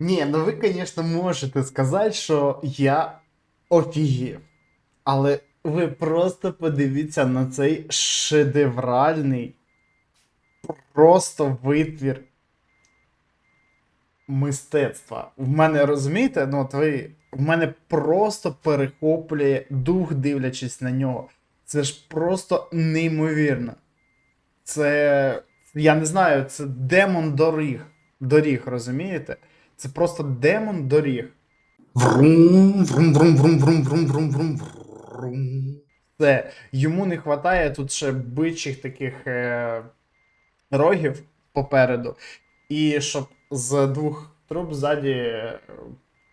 Ні, ну ви, звісно, можете сказати, що я офігів. Але ви просто подивіться на цей шедевральний просто витвір мистецтва. В мене розумієте, ну от ви. В мене просто перехоплює дух, дивлячись на нього. Це ж просто неймовірно. Це. Я не знаю, це демон доріг. Доріг, розумієте? Це просто демон доріг. Врум, врум, врум, врум, врум, врум, врум, врум, врум. Це йому не вистачає тут ще бичих таких е, рогів попереду. І щоб з двох труб ззаді е,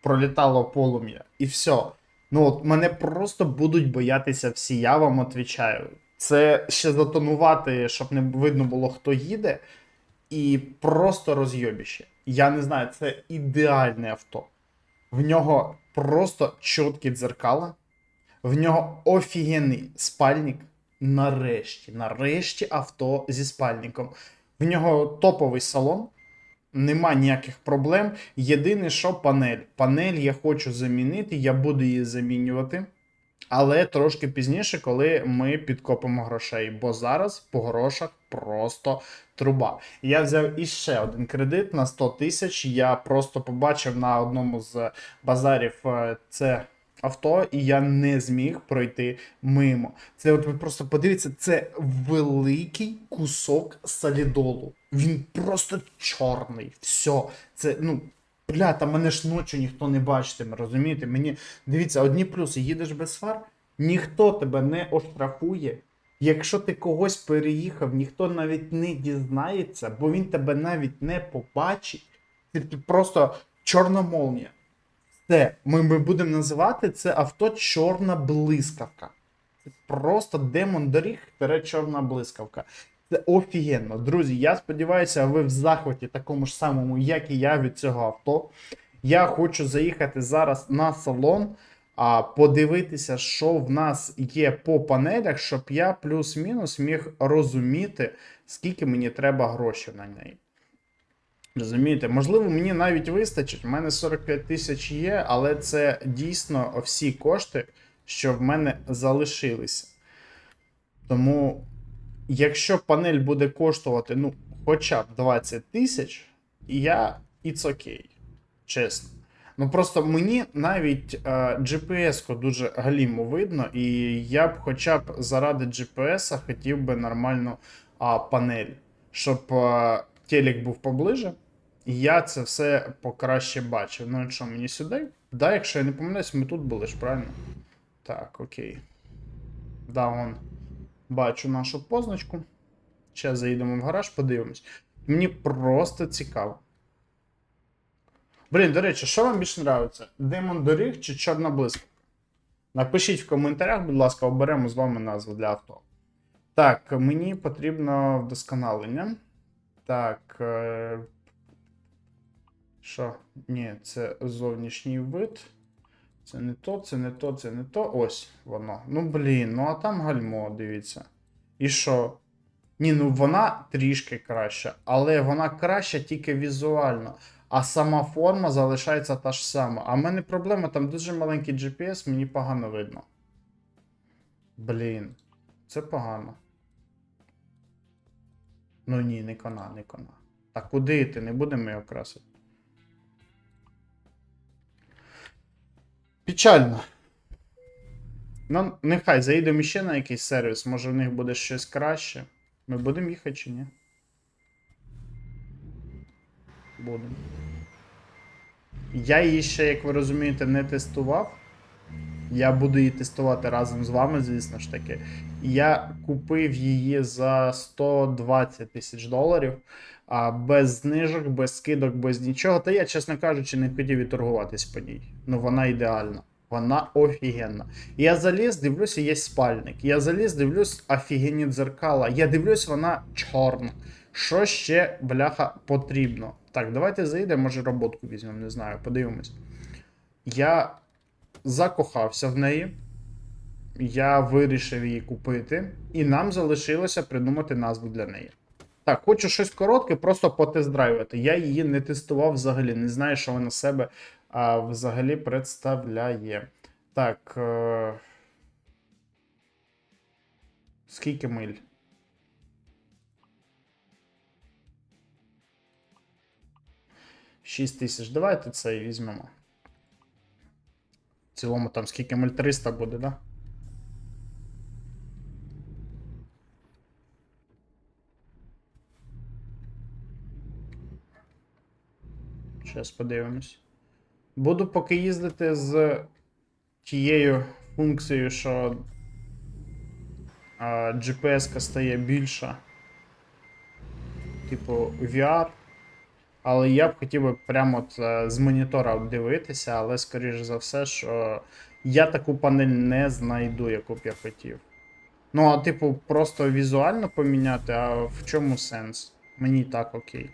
пролітало полум'я. І все. Ну от мене просто будуть боятися всі, я вам отвічаю. Це ще затонувати, щоб не видно було, хто їде, і просто розйобіще. Я не знаю, це ідеальне авто. В нього просто чіткі дзеркала, в нього офігенний спальник. Нарешті, нарешті авто зі спальником. В нього топовий салон, нема ніяких проблем. Єдине, що панель. Панель я хочу замінити, я буду її замінювати. Але трошки пізніше, коли ми підкопимо грошей, бо зараз по грошах просто труба. Я взяв іще один кредит на 100 тисяч. Я просто побачив на одному з базарів е, це авто, і я не зміг пройти мимо. Це от ви просто подивіться, це великий кусок солідолу. Він просто чорний. Все. Це, ну. Бля, та мене ж ночі ніхто не бачитиме, розумієте? Мені дивіться, одні плюси, їдеш без фар, ніхто тебе не оштрафує. Якщо ти когось переїхав, ніхто навіть не дізнається, бо він тебе навіть не побачить. Ти, ти просто чорна молнія. Все, ми, ми будемо називати це авто чорна блискавка. Це просто демон доріг чорна блискавка. Це офігенно. Друзі, я сподіваюся, ви в захваті такому ж самому, як і я від цього авто. Я хочу заїхати зараз на салон, а подивитися, що в нас є по панелях, щоб я плюс-мінус міг розуміти, скільки мені треба грошей на неї. Розумієте, можливо, мені навіть вистачить. У мене 45 тисяч є, але це дійсно всі кошти, що в мене залишилися. Тому, якщо панель буде коштувати, ну, хоча б 20 тисяч, я it's окей. Чесно. Ну просто мені навіть е, GPS-ку дуже галіму видно, і я б хоча б заради GPS хотів би нормальну а, панель, щоб е, телек був поближе. І я це все покраще бачив. Ну, що мені сюди? Да, якщо я не помиляюсь, ми тут були ж, правильно? Так, окей. Да, вон. Бачу нашу позначку. Зараз заїдемо в гараж, подивимось. Мені просто цікаво. Блін, до речі, що вам більше подобається? Демон доріг чи чорна блискавка? Напишіть в коментарях, будь ласка, оберемо з вами назву для авто. Так, мені потрібно вдосконалення. Так. Е... Що? Ні, це зовнішній вид. Це не то, це не то, це не то. Ось воно. Ну, блін, ну а там гальмо, дивіться. І що? Ні, ну вона трішки краща, але вона краща тільки візуально. А сама форма залишається та ж сама. А в мене проблема, там дуже маленький GPS, мені погано видно. Блін, це погано. Ну ні, не кона, не кона. Та куди ти? Не будемо його красити. Печально. Ну, нехай заїдемо ще на якийсь сервіс, може в них буде щось краще. Ми будемо їхати чи ні? Будемо. Я її ще, як ви розумієте, не тестував. Я буду її тестувати разом з вами, звісно ж таки. Я купив її за 120 тисяч доларів, а без знижок, без скидок, без нічого. Та я, чесно кажучи, не хотів і торгуватись по ній. Ну вона ідеальна. Вона офігенна. Я заліз, дивлюся, є спальник. Я заліз, дивлюсь, офігенні дзеркала. Я дивлюсь, вона чорна. Що ще, бляха, потрібно? Так, давайте заїдемо, може роботку візьмемо, не знаю, подивимось. Я закохався в неї. Я вирішив її купити, і нам залишилося придумати назву для неї. Так, хочу щось коротке, просто потест-драйвити. Я її не тестував взагалі, не знаю, що вона себе а, взагалі представляє. Так. Е... Скільки миль? Шість тисяч. Давайте це і візьмемо. В цілому там скільки миль 300 буде, да? Зараз подивимось. Буду поки їздити з тією функцією, що а, GPS стає більша. Типу VR. Але я б хотів би прямо от е, з монітора дивитися, але скоріш за все, що я таку панель не знайду, яку б я хотів. Ну, а типу, просто візуально поміняти, а в чому сенс? Мені так окей.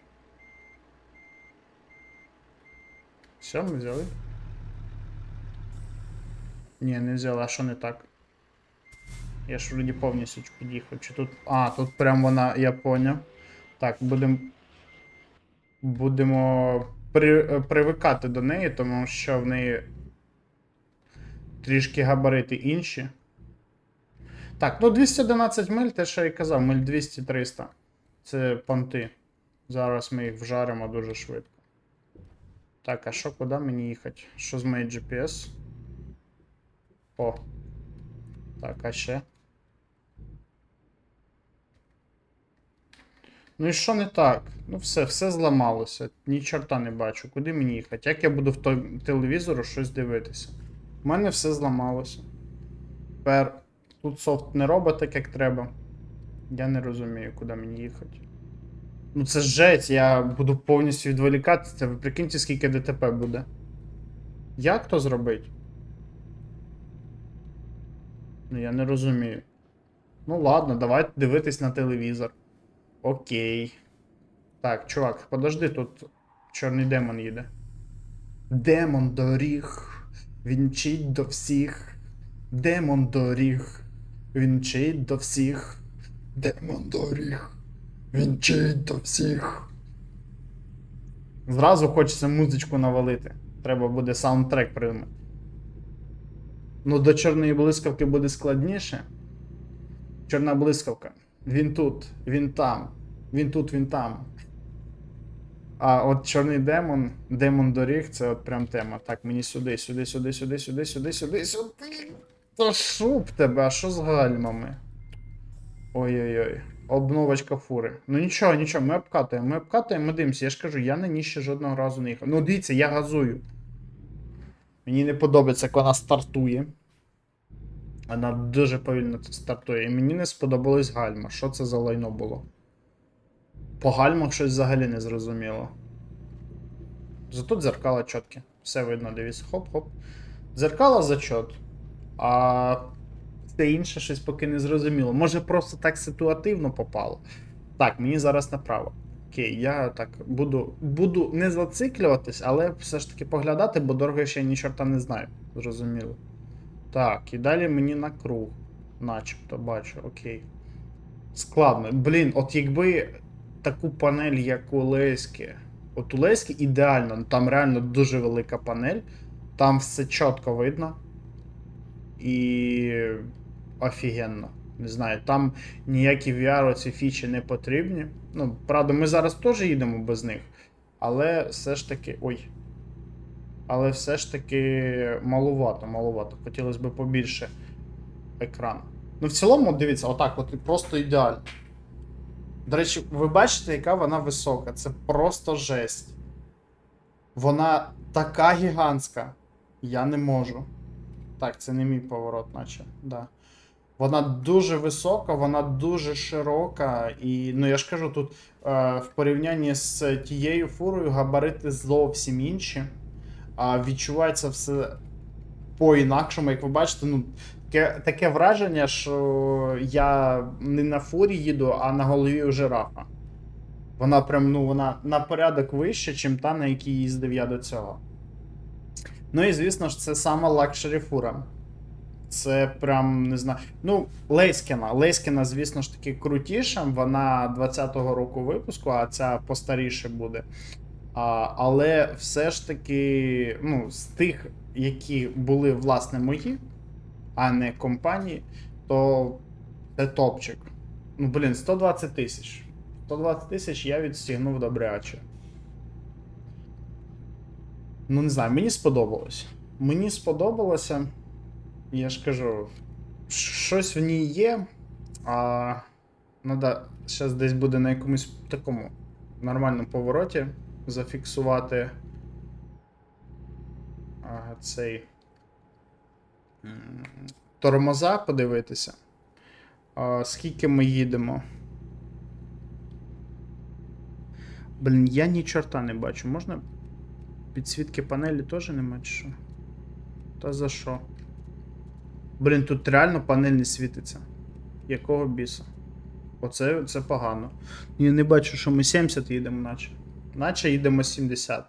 Все, ми взяли? Ні, не взяли, а що не так? Я ж вроді повністю під'їхав. Чи тут. А, тут прям вона, я поняв. Так, будемо. Будемо при, привикати до неї, тому що в неї трішки габарити інші. Так, ну 211 миль, те, що я і казав, миль 200-300. Це понти. Зараз ми їх вжаримо дуже швидко. Так, а що, куди мені їхати? Що з моєю GPS? О. Так, а ще. Ну і що не так? Ну все, все зламалося. Ні чорта не бачу. Куди мені їхати? Як я буду в той телевізору щось дивитися? У мене все зламалося. Тепер тут софт не робить так, як треба. Я не розумію, куди мені їхати. Ну це жесть, я буду повністю відволікатися. Ви прикиньте, скільки ДТП буде. Як то зробить? Ну я не розумію. Ну ладно, давайте дивитись на телевізор. Окей. Так, чувак, подожди, тут чорний демон їде. Демон доріг. Він мчить до всіх. Демон доріг. Він мчить до всіх. Демон доріг. Він мчить до всіх. Зразу хочеться музичку навалити. Треба буде саундтрек придумати. Ну, до чорної блискавки буде складніше. Чорна блискавка. Він тут, він там. Він тут, він там. А от чорний демон, демон доріг, це от прям тема. Так, мені сюди, сюди, сюди, сюди, сюди, сюди, сюди, сюди. Та шуб тебе, а що з гальмами? Ой-ой-ой. Обновочка фури. Ну нічого, нічого, ми обкатуємо, ми обкатуємо, ми дивимося. Я ж кажу, я на ній ще жодного разу не їхав. Ну дивіться, я газую. Мені не подобається, як вона стартує. Вона дуже повільно стартує. І мені не сподобалось гальма. Що це за лайно було? По гальмах щось взагалі не зрозуміло. Зато дзеркала чіткі. Все видно, дивіться. Хоп-хоп. Дзеркала зачот. А все інше щось поки не зрозуміло. Може просто так ситуативно попало. Так, мені зараз направо. Окей, я так буду буду не зациклюватись, але все ж таки поглядати, бо дорого ще ні чорта не знаю. Зрозуміло. Так, і далі мені на круг. Начебто бачу, окей. Складно. Блін, от якби таку панель, як у Леськи. От у Леськи ідеально, ну там реально дуже велика панель. Там все чітко видно. І. офігенно. Не знаю, там ніякі VR ці фічі не потрібні. Ну, правда, ми зараз теж їдемо без них. Але все ж таки. Ой. Але все ж таки малувато, малувато. Хотілося б побільше екран. Ну, в цілому, дивіться, отак, от просто ідеально. До речі, ви бачите, яка вона висока. Це просто жесть. Вона така гігантська. Я не можу. Так, це не мій поворот, наче. Да. Вона дуже висока, вона дуже широка, і, ну я ж кажу, тут е, в порівнянні з тією фурою габарити зовсім інші. А відчувається все по-інакшому, як ви бачите, ну, таке, таке враження, що я не на фурі їду, а на голові у жирафа. Вона прям, ну, вона на порядок вища, ніж та, на якій їздив я до цього. Ну і звісно ж, це сама лакшері фура. Це прям не знаю. Ну, Лейскіна. Лейскіна, звісно ж таки, крутіша. Вона 20-го року випуску, а ця постаріше буде. А, але все ж таки, ну, з тих, які були власне мої, а не компанії, то це топчик. Ну, блін, 120 тисяч. 120 тисяч я відстігнув добряче. Ну, не знаю, мені сподобалось. Мені сподобалося. Я ж кажу, щось в ній є. А надо зараз десь буде на якомусь такому нормальному повороті зафіксувати цей тормоза подивитися. Скільки ми їдемо? Блін, я ні чорта не бачу. Можна підсвітки панелі теж нема чи що? Та за що? Блін, тут реально панель не світиться. Якого біса? Оце це погано. Я не бачу, що ми 70 їдемо, наче. Наче їдемо 70.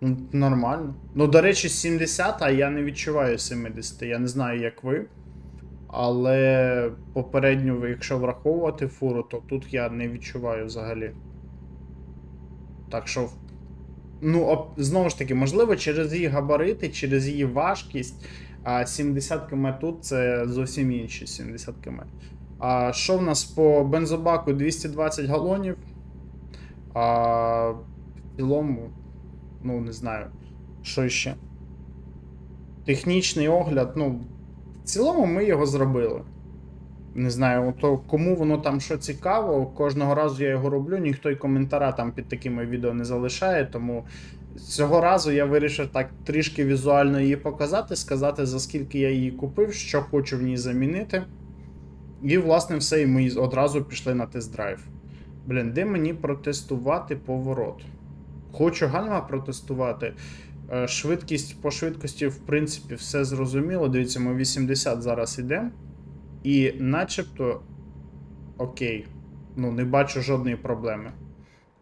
Ну, нормально. Ну, до речі, 70, а я не відчуваю 70. Я не знаю, як ви. Але попередньо, якщо враховувати фуру, то тут я не відчуваю взагалі. Так що. Ну, знову ж таки, можливо, через її габарити, через її важкість. А 70 км тут це зовсім інші 70 км. А що в нас по бензобаку 220 галонів? А цілому, ну, не знаю, що ще. Технічний огляд, ну, в цілому ми його зробили. Не знаю, то кому воно там що цікаво, кожного разу я його роблю, ніхто й коментара там під такими відео не залишає, тому цього разу я вирішив так трішки візуально її показати, сказати, за скільки я її купив, що хочу в ній замінити. І, власне, все, і ми одразу пішли на тест-драйв. Блін, де мені протестувати поворот? Хочу гальма протестувати. Е, Швидкість по швидкості, в принципі, все зрозуміло. Дивіться, ми 80 зараз йдемо. І начебто. Окей. Ну, не бачу жодної проблеми.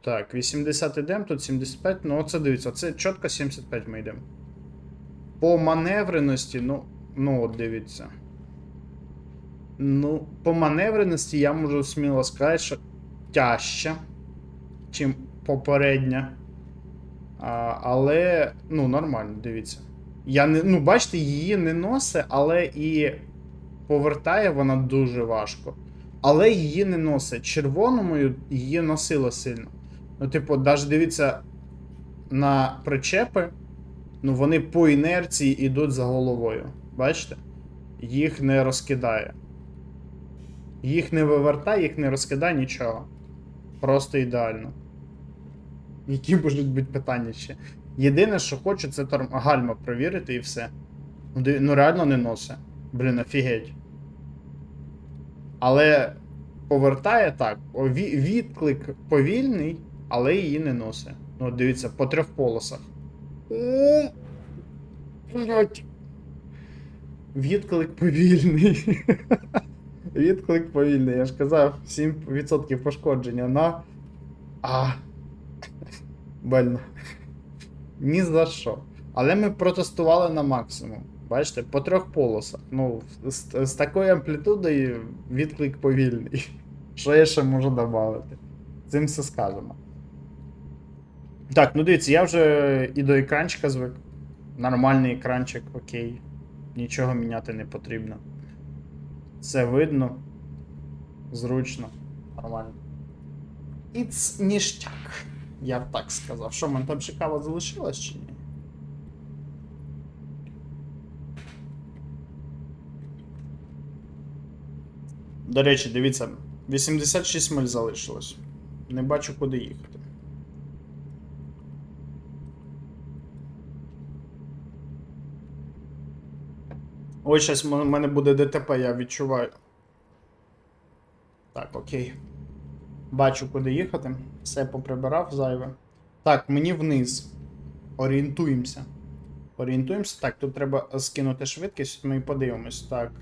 Так, 80 йдемо, тут 75. Ну, оце дивіться, це чітко 75 ми йдемо. По маневреності, ну, ну, от дивіться. Ну, по маневреності я можу сміло сказати, що тяжче, чим попередня. Але, ну, нормально, дивіться. Я не, ну, бачите, її не носить, але і повертає вона дуже важко. Але її не носить. Червоною її носило сильно. Ну, типу, навіть дивіться на причепи, ну вони по інерції йдуть за головою. Бачите? Їх не розкидає. Їх не вивертає, їх не розкидає нічого. Просто ідеально. Які можуть бути питання ще? Єдине, що хочу, це торм... гальма провірити і все. Ну, Ну реально не носить. Блін, офігеть. Але повертає так. Відклик повільний, але її не носить. Ну, дивіться, по трьох полосах. Відклик повільний. Відклик повільний, я ж казав, 7% пошкодження на. А. Больно. Ні за що. Але ми протестували на максимум. Бачите, по трьох полосах. Ну, з, з такою амплітудою відклик повільний. Що я ще можу додати? Цим все сказано. Так, ну дивіться, я вже і до екранчика звик. Нормальний екранчик, окей. Нічого міняти не потрібно. Все видно. Зручно. Нормально. Іц ніштяк. Я б так сказав. Що, мене там ще кава залишилась чи ні? До речі, дивіться, 86 миль залишилось. Не бачу, куди їхати. Ой, щас в мене буде ДТП, я відчуваю. Так, окей. Бачу, куди їхати. Все поприбирав зайве. Так, мені вниз. Орієнтуємося. Орієнтуємося. Так, тут треба скинути швидкість, ми подивимось. Так.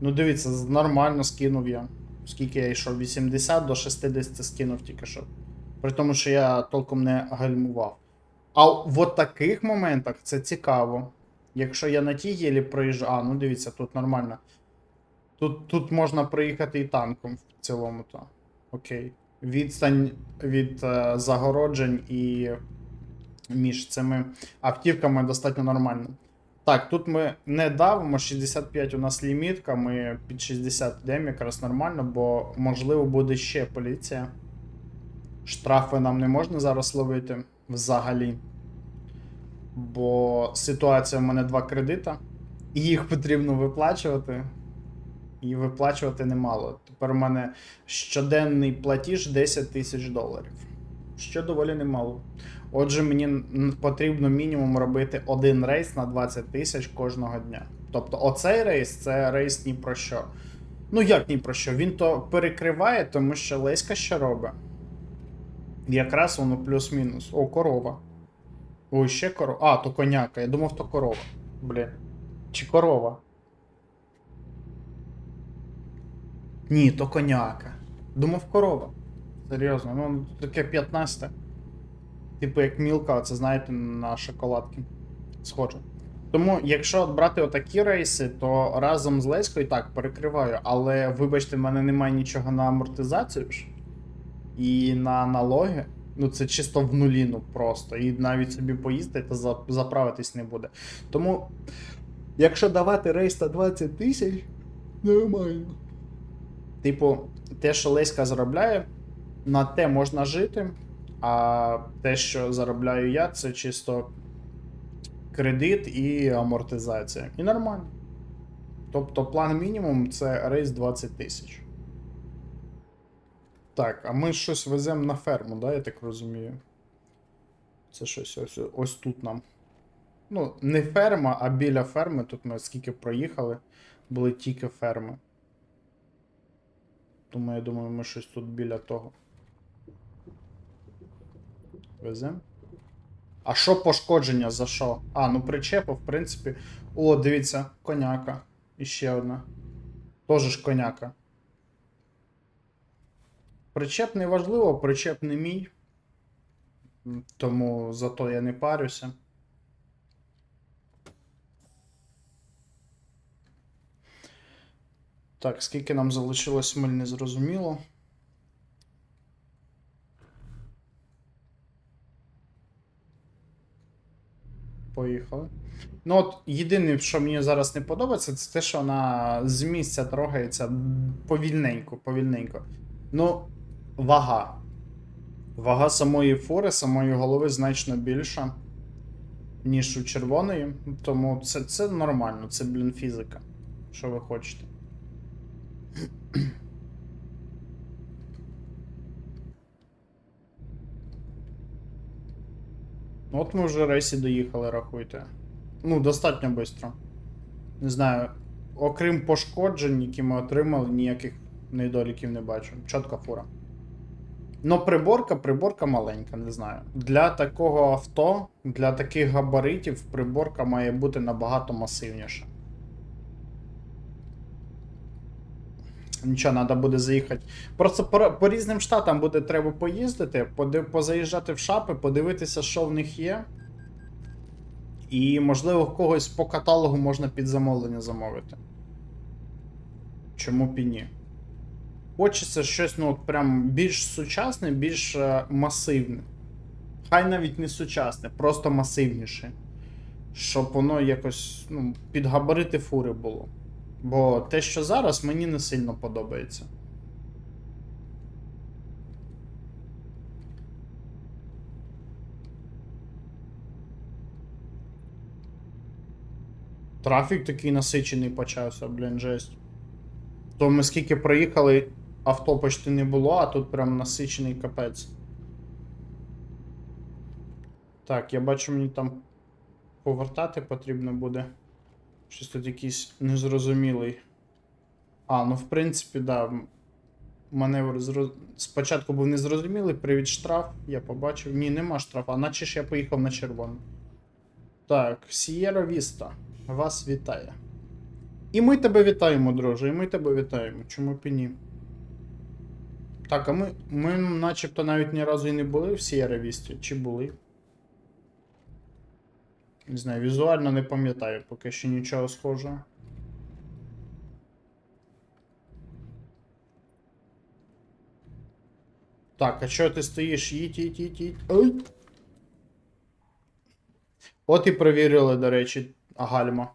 Ну, дивіться, нормально скинув я. Скільки я йшов? 80 до 60 скинув тільки що. При тому, що я толком не гальмував. А в таких моментах це цікаво. Якщо я на тій гілі проїжджаю. А, ну дивіться, тут нормально. Тут, тут можна проїхати і танком в цілому, то. Окей. Відстань від е, загороджень і між цими автівками достатньо нормально. Так, тут ми не давимо, 65 у нас лімітка, ми під 60 йдемо якраз нормально, бо можливо буде ще поліція. Штрафи нам не можна зараз ловити взагалі. Бо ситуація в мене два кредита, і їх потрібно виплачувати. І виплачувати немало. Тепер у мене щоденний платіж 10 тисяч доларів. Що доволі немало. Отже, мені потрібно мінімум робити один рейс на 20 тисяч кожного дня. Тобто, оцей рейс це рейс ні про що. Ну як ні про що? Він то перекриває, тому що Леська що робить. Якраз воно плюс-мінус. О, корова. Ой, ще корова. А, то коняка. Я думав, то корова. Блін. Чи корова? Ні, то коняка. Думав корова. Серйозно, ну таке 15. Типу як мілка, це знаєте, на шоколадки. Схоже. Тому, якщо от брати отакі рейси, то разом з Леською так перекриваю, але вибачте, в мене немає нічого на амортизацію ж. І на налоги. Ну, це чисто в нуліну просто. І навіть собі поїздити, за- заправитись не буде. Тому, якщо давати рейс на 20 тисяч, нормально. Типу, те, що Леська заробляє, на те можна жити, а те, що заробляю я, це чисто кредит і амортизація. І нормально. Тобто план мінімум це рейс 20 тисяч. Так, а ми щось веземо на ферму, да, я так розумію. Це щось ось, ось тут нам. Ну, не ферма, а біля ферми. Тут ми скільки проїхали, були тільки ферми. Тому я думаю, ми щось тут біля того. Везем. А що пошкодження за що? А, ну причепу, в принципі. О, дивіться, коняка. І ще одна. Тоже ж коняка. Причеп не важливо, причеп не мій. Тому зато я не парюся. Так, скільки нам залишилось миль не зрозуміло. Поїхали. Ну, от єдине, що мені зараз не подобається, це те, що вона з місця трогається повільненько, повільненько. Ну, вага. Вага самої фури, самої голови значно більша, ніж у червоної. Тому це, це нормально, це, блін, фізика. Що ви хочете. От ми вже рейсі доїхали, рахуйте. Ну, достатньо швидко. Не знаю. Окрім пошкоджень, які ми отримали, ніяких недоліків не бачу. Чітка фура. Ну, приборка, приборка маленька, не знаю. Для такого авто, для таких габаритів, приборка має бути набагато масивніша. Нічого, треба буде заїхати. Просто по, по різним штатам буде треба поїздити, поди- позаїжджати в шапи, подивитися, що в них є. І, можливо, когось по каталогу можна під замовлення замовити. Чому б і ні? Хочеться щось, ну, от прям більш сучасне, більш е, масивне. Хай навіть не сучасне, просто масивніше. Щоб воно якось ну, під габарити фури було. Бо те, що зараз, мені не сильно подобається. Трафік такий насичений почався, блін, жесть. То ми скільки проїхали, авто почти не було, а тут прям насичений капець. Так, я бачу, мені там повертати потрібно буде. Щось тут якийсь незрозумілий. А, ну в принципі, да. Маневр зро... спочатку був незрозумілий, привід штраф, я побачив. Ні, нема штрафа, наче ж я поїхав на червону. Так, Сієра Віста, вас вітає. І ми тебе вітаємо, друже, і ми тебе вітаємо. Чому б і ні? Так, а ми, ми начебто навіть ні разу і не були в Сієра Вісті, чи були? Не знаю, візуально не пам'ятаю поки що нічого схожого. Так, а чого ти стоїш? Їдь, їдь, їдь, їдь. Ой. От і перевірили, до речі, гальма.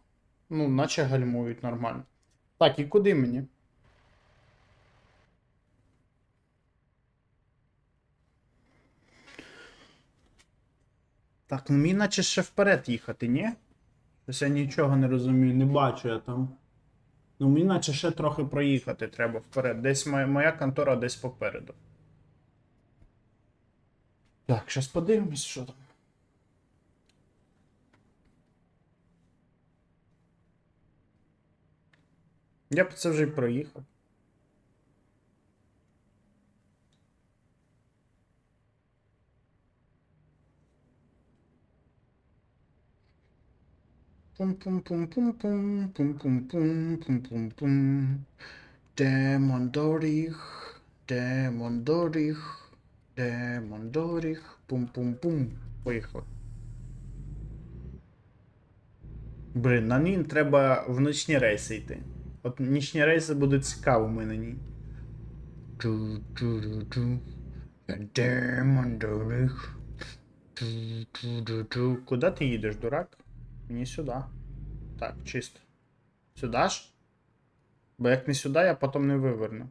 Ну, наче гальмують нормально. Так, і куди мені? Так, ну мені наче ще вперед їхати, ні? Ось я нічого не розумію, не бачу я там. Ну, мені наче ще трохи проїхати треба вперед. Десь моя, моя контора десь попереду. Так, зараз подивимось, що там. Я б це вже й проїхав. Пум-пум-пум-пум-пум, пум-пум-пум, пум-пум-пум. Демон доріг, демон доріг, демон доріг, пум-пум-пум. Поїхали. Блін, на ній треба в нічні рейси йти. От нічні рейси будуть цікавими на ній. Чу-чу-чу-чу. Демон доріг. Чу-чу-чу-чу. Куди ти їдеш, дурак? Мені сюди. Так, чисто. Сюди ж? Бо як не сюди, я потім не виверну.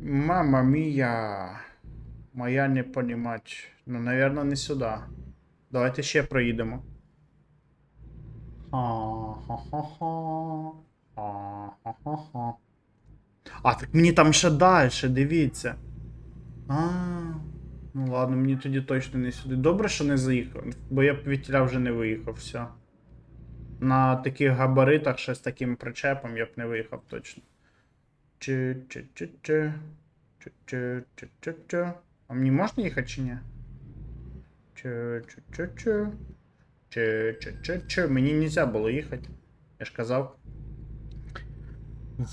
Мама мія. Моя не понімать. Ну, наверное, не сюди. Давайте ще проїдемо. А, так мені там ще далі, дивіться. А, ну ладно, мені тоді точно не сюди. Добре, що не заїхав, бо я б від вже не виїхав, все. На таких габаритах, ще з таким причепом я б не виїхав точно. чи чи чи чи чи чи чи чи А мені можна їхати чи ні? чи чи чи чи чи чи чи чи Мені нельзя було їхати. Я ж казав.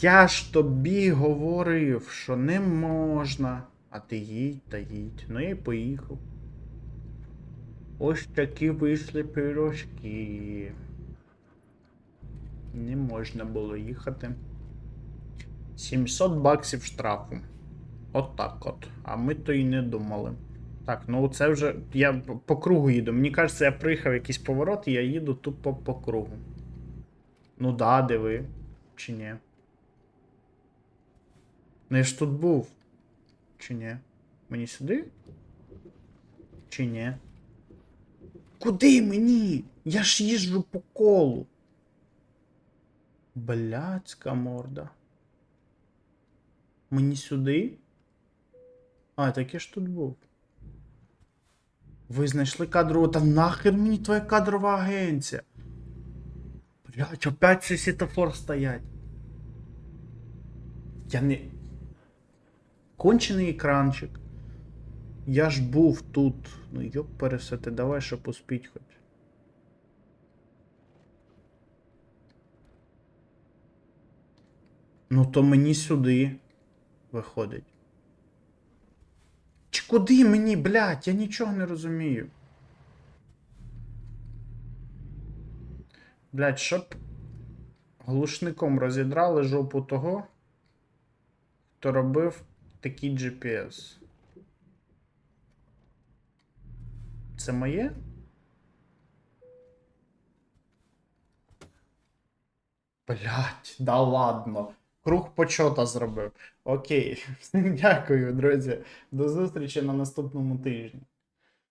Я ж тобі говорив, що не можна. А ти їдь та їдь. Ну я й поїхав. Ось такі вийшли пирожки. Не можна було їхати. 700 баксів штрафу. От так от. А ми то й не думали. Так, ну це вже. Я по- кругу їду. Мені кажеться, я приїхав якийсь поворот, і я їду тупо по кругу. Ну да, диви. Чи ні? Ну я ж тут був. Чи ні? Мені сюди? Чи ні? Куди мені? Я ж їжджу по колу. Блядська морда. Мені сюди? А, так я ж тут був. Ви знайшли кадрову. Та нахер мені твоя кадрова агенція? Блять, опять цей світофор стоять. Я не. Кончений екранчик. Я ж був тут. Ну йоп пересети, давай, щоб успіть хоч. Ну то мені сюди виходить. Чи куди мені, блядь, я нічого не розумію. Блядь, щоб глушником розідрали жопу того, хто робив такий GPS. Це моє? Блять, да ладно. Круг почота зробив. Окей. Дякую, друзі. До зустрічі на наступному тижні.